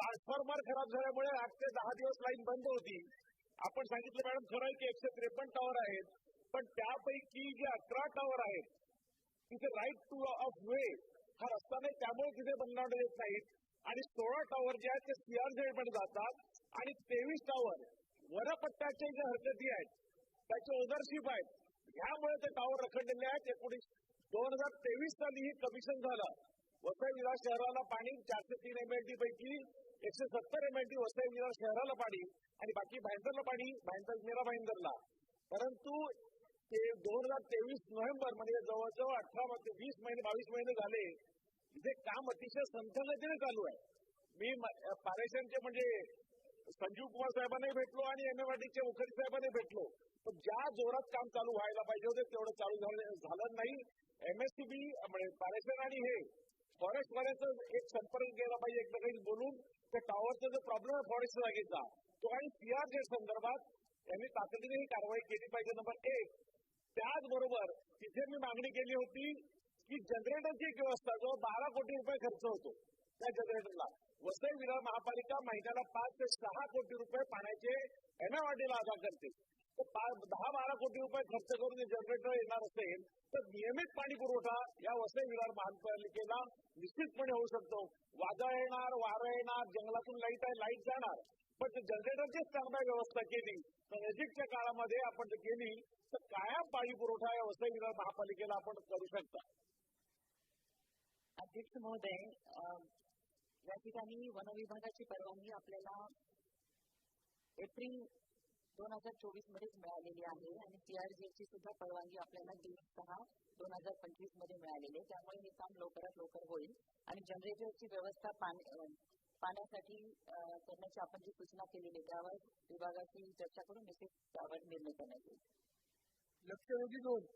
Transformer खराब झाल्यामुळे आठ ते दहा दिवस लाईन बंद होती. आपण सांगितलं मॅडम खरं आहे की एकशे त्रेपन्न टॉवर आहेत पण त्यापैकी जे अकरा टॉवर आहेत तिथे राईट टू ऑफ वे हा रस्ता नाही त्यामुळे तिथे बनवण्यात येत नाहीत. आणि सोळा टॉवर जे आहेत ते सीआरझेडमध्ये जातात. आणि तेवीस टॉवर वरपट्ट्याचे ज्या हरकती आहेत त्याचे ओनरशिप आहेत ह्यामुळे ते टॉवर रखडलेले आहेत. एकोणीस दोन हजार तेवीस साली ही कमिशन झालं. वसई विरार शहराला पाणी चारशे तीन एमएलटी पैकी एकशे सत्तर एम ए वसई विरार शहराला पाणी आणि बाकी भाईंदरला पाणी भाईंदर मेरा भाईंदरला. परंतु ते दोन हजार तेवीस नोव्हेंबर म्हणजे जवळजवळ अठरा मध्ये वीस महिने बावीस महिने झाले इथे काम अतिशय संथगतीने चालू आहे. मी म- पारेषणचे म्हणजे संजीव कुमार साहेबांनाही भेटलो आणि एमएमआरडीचे मुखर्जी साहेबांनाही भेटलो. पण ज्या जोरात काम चालू व्हायला पाहिजे होते तेवढं चालू झालं झालं नाही. एमएससीबी म्हणजे पारेषण आणि हे फॉरेस्ट वाल्याचं एक संपर्क केला पाहिजे एकमेकांशी बोलून. त्या टॉवरचा जो प्रॉब्लेम आहे फॉरेस्ट जागेचा. तो आणि सीआरझेड संदर्भात त्यांनी तातडीने ही कारवाई केली पाहिजे. नंबर एक त्याचबरोबर तिथे मी मागणी केली होती की जनरेटरची एक व्यवस्था जो बारा कोटी रुपये खर्च होतो त्या जनरेटरला वसई विरार महापालिका महिन्याला पाच ते सहा कोटी रुपये पाण्याचे एमएमआरडीला अदा करते. तर कोटी रुपये खर्च करून जनरेटर येणार असेल तर नियमित पाणी पुरवठा या वसई विरार महानगरपालिकेला निश्चितपणे होऊ शकतो. वादळ येणार वारं येणार जंगलातून लाइट आहे लाइट जाणार. पण जनरेटरचीच चांगल्या व्यवस्था केली तर नजीकच्या काळामध्ये आपण जर केली तर कायम पाणी पुरवठा या वसई विरार महापालिकेला आपण करू शकता. अध्यक्ष महोदय या ठिकाणी वनविभागाची परवानगी आपल्याला एप्रिल दोन हजार चोवीस मध्येच मिळालेली आहे आणि सीआरजीची सुद्धा परवानगी आपल्याला तेवीस सहा दोन हजार पंचवीसमध्ये मिळालेली आहे. त्यामुळे हे काम लवकरात लवकर होईल आणि जनरेटरची व्यवस्था पाण्यासाठी करण्याची आपण जी सूचना केलेली आहे त्यावर विभागाची चर्चा करून निश्चित त्यावर निर्णय करण्यात येईल. लक्षवेधी दोन.